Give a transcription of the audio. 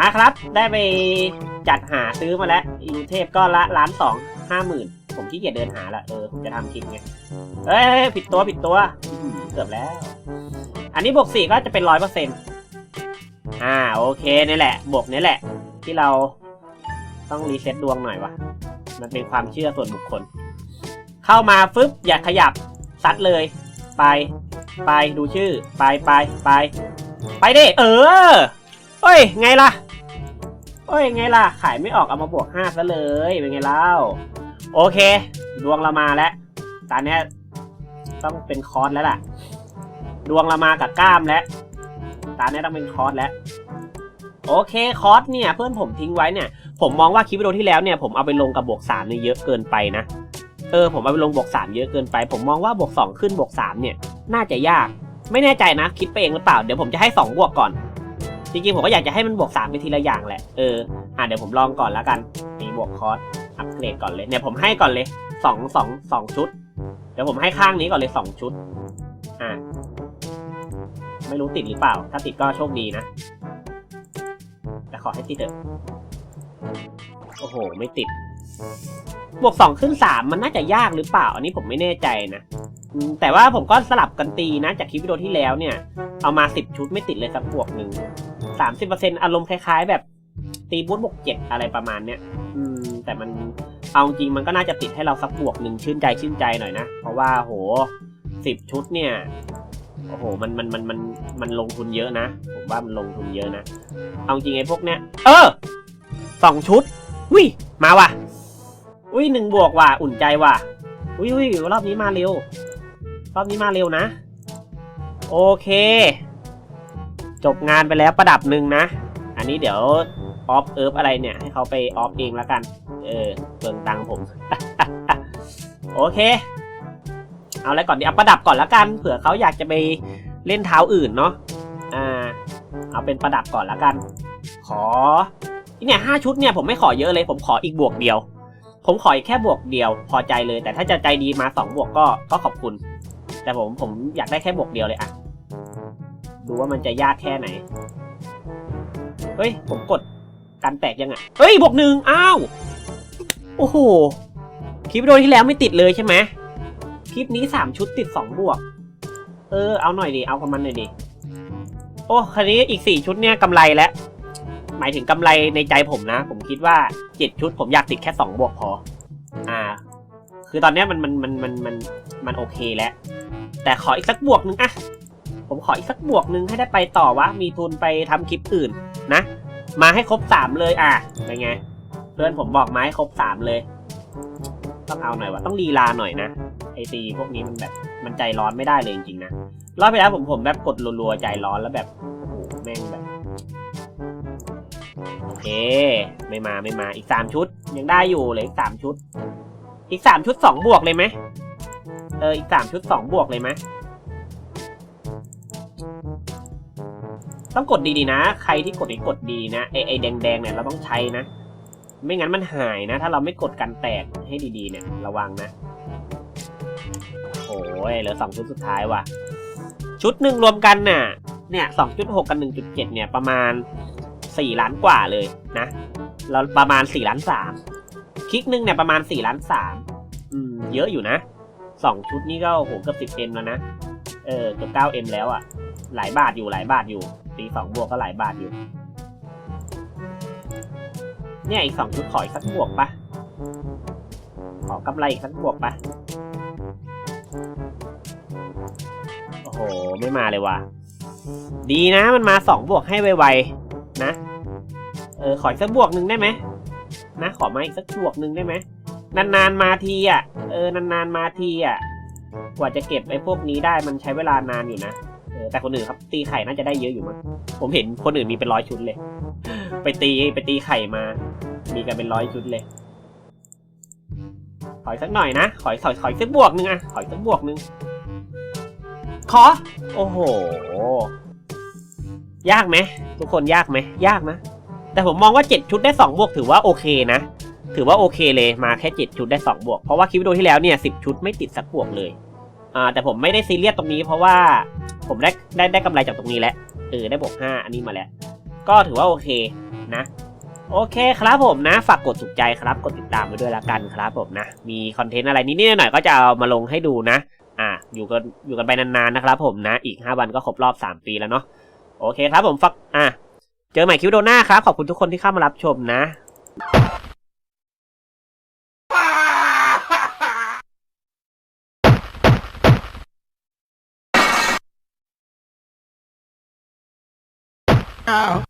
มาครับ ได้ไปจัดหาซื้อมาแล้วยูเทพก็ละล้านสองห้าหมื่นผมขี้เกียจเดินหาละเออผมจะทำคลิปไงเอ้ยผิดตัวผิดตัวเกือบแล้ว อันนี้บวกสี่ก็จะเป็นร้อยเปอร์เซ็นต์อ่าโอเคนี่แหละ บวกนี่แหละ ที่เราต้องรีเซ็ตดวงหน่อยวะมันเป็นความเชื่อส่วนบุคคล เข้ามาฟึบอย่าขยับซัดเลย ไป ไปดูชื่อ ไปไปไปไปดิเออเอ้ย ไงล่ะ เอ้ยไงล่ะ ขายไม่ออกเอามาบวกห้าซะเลย เป็นไงเล่า โอเค ดวงเรามาแล้วตอนนี้ยต้องเป็นคอร์สแล้วล่ะ ดวงเรามากับกล้ามแล้วตอนนี้ยต้องเป็นคอร์สแล้วโอเคคอร์สเนี่ยเพื่อนผมทิ้งไว้เนี่ย ผมมองว่าคลิปวิดีโอที่แล้วเนี่ยผมเอาไปลงกับบวกสามเนี่ยเยอะเกินไปนะเออผมเอาไปลงบวกสามเยอะเกินไป ผมมองว่าบวกสองขึ้นบวกสามเนี่ย น่าจะยาก ไม่แน่ใจนะ คิดไปเองหรือเปล่า เดี๋ยวผมจะให้สองบวกก่อน จริงๆผมก็อยากจะให้มันบวกสามไปทีละอย่างแหละ เออ อะเดี๋ยวผมลองก่อนแล้วกัน มีบวกคอร์สอัปเกรดก่อนเลย เนี่ยผมให้ก่อนเลยสองสองสองชุด เดี๋ยวผมให้ข้างนี้ก่อนเลยสองชุด อะ ไม่รู้ติดหรือเปล่า ถ้าติดก็โชคดีนะ แต่ขอให้ติดเถอะ โอ้โห ไม่ติด บวกสองขึ้นสามมันน่าจะยากหรือเปล่า อันนี้ผมไม่แน่ใจนะแต่ว่าผมก็สลับกันตีนะ จากคลิปวิดีโอที่แล้วเนี่ย เอามาสิบชุดไม่ติดเลยสักบวกหนึ่ง สามสิบเปอร์เซ็นอารมณ์คล้าย ๆ แบบตีบูทบวกเจ็ดอะไรประมาณเนี้ย อืม แต่มันเอาจริงมันก็น่าจะติดให้เราสักบวกหนึ่งชื่นใจชื่นใจหน่อยนะ เพราะว่าโหสิบชุดเนี่ย โอ้โห มันมันมันมันมันลงทุนเยอะนะ ผมว่ามันลงทุนเยอะนะ เอาจริงไอ้พวกเนี้ย เออสองชุดอุ้ย มาว่ะ อุ้ยหนึ่งบวกว่ะ อุ่นใจว่ะ อุ้ยอุ้ยรอบนี้มาเร็ว รอบนี้มาเร็วนะ โอเค จบงานไปแล้วประดับหนึ่งนะ อันนี้เดี๋ยวออฟเอิฟอะไรเนี่ย ให้เขาไปออฟเองแล้วกัน เออเปลืองตังผม โอเค เอาอะไรก่อนดีเอาประดับก่อนแล้วกัน เผื่อเขาอยากจะไปเล่นเท้าอื่นเนาะ อ่า เอาเป็นประดับก่อนแล้วกัน ขอเนี่ยห้าชุดเนี่ยผมไม่ขอเยอะเลย ผมขออีกบวกเดียว ผมขออีกแค่บวกเดียว พอใจเลย แต่ถ้าจะใจดีมาสองบวกก็ก็ขอบคุณ แต่ผมผมอยากได้แค่บวกเดียวเลยอะ ดูว่ามันจะยากแค่ไหน เฮ้ย ผมกดกันแตกยังไงเฮ้ยบวกหนึ่งอ้าว โอ้โห คลิปวิดีโอที่แล้วไม่ติดเลยใช่ไหมคลิปนี้สามชุดติดสองบวก เออ เอาหน่อยดิ เอากับมันหน่อยดิ โอ้คันนี้อีกสี่ชุดเนี่ยกำไรแล้ว หมายถึงกำไรในใจผมนะ ผมคิดว่าเจ็ดชุดผมอยากติดแค่สองบวกพอ อ่า คือตอนนี้มันมันมันมันมันมันโอเคแล้ว แต่ขออีกสักบวกหนึ่งอะ ผมขออีกสักบวกหนึ่งให้ได้ไปต่อวะ มีทุนไปทำคลิปอื่นนะ มาให้ครบสามเลยอะเป็นไง เพื่อนผมบอกมาให้ครบสามเลย ต้องเอาหน่อยวะต้องลีลาหน่อยนะไอตีพวกนี้มันแบบมันใจร้อนไม่ได้เลยจริงๆนะรอบไปแล้วผมผมแบบกดรัวๆใจร้อนแล้วแบบโอ้โหแม่งแบบโอเค ไม่มาไม่มาอีกสามชุด ยังได้อยู่เลยอีกสามชุด อีกสามชุดสองบวกเลยไหมเอออีกสามชุดสองบวกเลยไหม ต้องกดดีๆนะ ใครที่กดนี่กดดีนะไอไอแดงๆเนี่ยเราต้องใช้นะ ไม่งั้นมันหายนะ ถ้าเราไม่กดกันแตกให้ดีๆเนี่ยระวังนะ โอ้ยเหลือสองชุดสุดท้ายว่ะ ชุดหนึ่งรวมกันน่ะ เนี่ยสองจุดหกกับหนึ่งจุดเจ็ดเนี่ยประมาณสี่ล้านกว่าเลยนะแล้วประมาณสี่ล้านสามคลิกหนึ่งเนี่ยประมาณสี่ล้านสามอืมเยอะอยู่นะสองชุดนี่ก็โอ้โหเกือบสิบเอ็มแล้วนะ เออเกือบเก้าเอ็มแล้วอะ่ะ หลายบาทอยู่หลายบาทอยู่ตีสองบวกก็หลายบาทอยู่ เนี่ยอีกสองชุดขออีกสักบวกปะขอกำไรอีกสักบวกปะโอ้โห ไม่มาเลยว่ะ ดีนะมันมาสองบวกให้ไวๆนะ เออ ขออีกสักบวกหนึ่งได้ไหมนะ ขอมาอีกสักบวกหนึ่งได้ไหมนานๆมาทีอะ เออนานๆมาทีอะ กว่าจะเก็บไอ้พวกนี้ได้มันใช้เวลานานอยู่นะ ออแต่คนอื่นครับ ตีไข่น่าจะได้เยอะอยู่มั้งผมเห็นคนอื่นมีเป็นร้อยชุดเลย ไปตีไปตีไข่มา มีกันเป็นร้อยชุดเลยขออีกสักหน่อยนะขอขอขออีกสักบวกหนึ่งอะขออีกสักบวกหนึ่งขอ โอ้โห ยากไหมทุกคนยากไหมยากนะ แต่ผมมองว่าเจ็ดชุดได้สองบวกถือว่าโอเคนะ ถือว่าโอเคเลยมาแค่เจ็ดชุดได้สองบวก เพราะว่าคลิปวิดีโอที่แล้วเนี่ยสิบชุดไม่ติดสักบวกเลย อ่าแต่ผมไม่ได้ซีเรียสตรงนี้เพราะว่า ผมได้ได้ได้กำไรจากตรงนี้แล้วเออได้บวกห้าอันนี้มาแล้ว ก็ถือว่าโอเคนะ โอเคครับผมนะ ฝากกดถูกใจครับ กดติดตามไปด้วยละกันครับผมนะ มีคอนเทนต์อะไรนิดๆหน่อยๆก็จะเอามาลงให้ดูนะ อะอยู่กันอยู่กันไปนานๆนะครับผมนะ อีก 5 วันก็ครบรอบ 3 ปีแล้วเนาะ โอเคครับผมฝากอะ เจอใหม่คลิปวิดีโอหน้าครับ ขอบคุณทุกคนที่เข้ามารับชมนะ Ow.